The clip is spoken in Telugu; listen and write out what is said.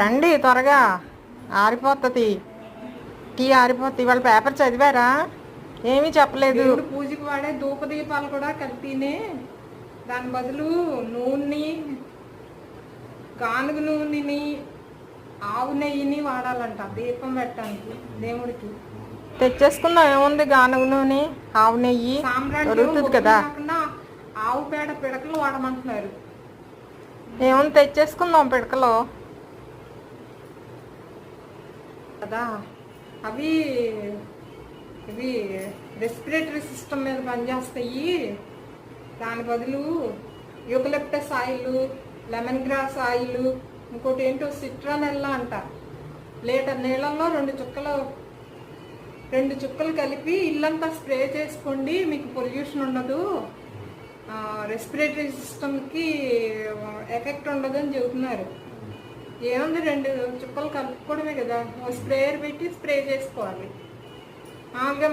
రండి త్వరగా. ఆరిపోతుంది టీ. ఆరిపోతుంది వాళ్ళ పేపర్ చదివారా? ఏమీ చెప్పలేదు. పూజకి వాడే దీపాలు కూడా కలిపినే దాని బదులు నూనెని గానుగ నూనెని ఆవు నెయ్యిని వాడాలంట దీపం పెట్టడానికి దేవుడికి. తెచ్చేసుకుందాం. ఏముంది గానుగ నూనె ఆవు నెయ్యి? దొరుకుతుంది కదా. ఆవు పేడ పిడకలు వాడమంటున్నారు. ఏముంది తెచ్చేసుకుందాం పిడకలో. కదా అవి ఇవి రెస్పిరేటరీ సిస్టమ్ మీద పనిచేస్తాయి. దాని బదులు eucalyptus oil lemon grass oil ఇంకోటి ఏంటో సిట్రానెల్లా అంట. లీటర్ నీళ్ళల్లో రెండు చుక్కలు రెండు చుక్కలు కలిపి ఇల్లంతా స్ప్రే చేసుకోండి మీకు పొల్యూషన్ ఉండదు. రెస్పిరేటరీ సిస్టమ్కి ఎఫెక్ట్ ఉండదు అని చెబుతున్నారు. ఏముంది రెండు చుక్కలు కలుపుకోవడమే కదా. ఓ స్ప్రేయర్ పెట్టి స్ప్రే చేసుకోవాలి. మామూలుగా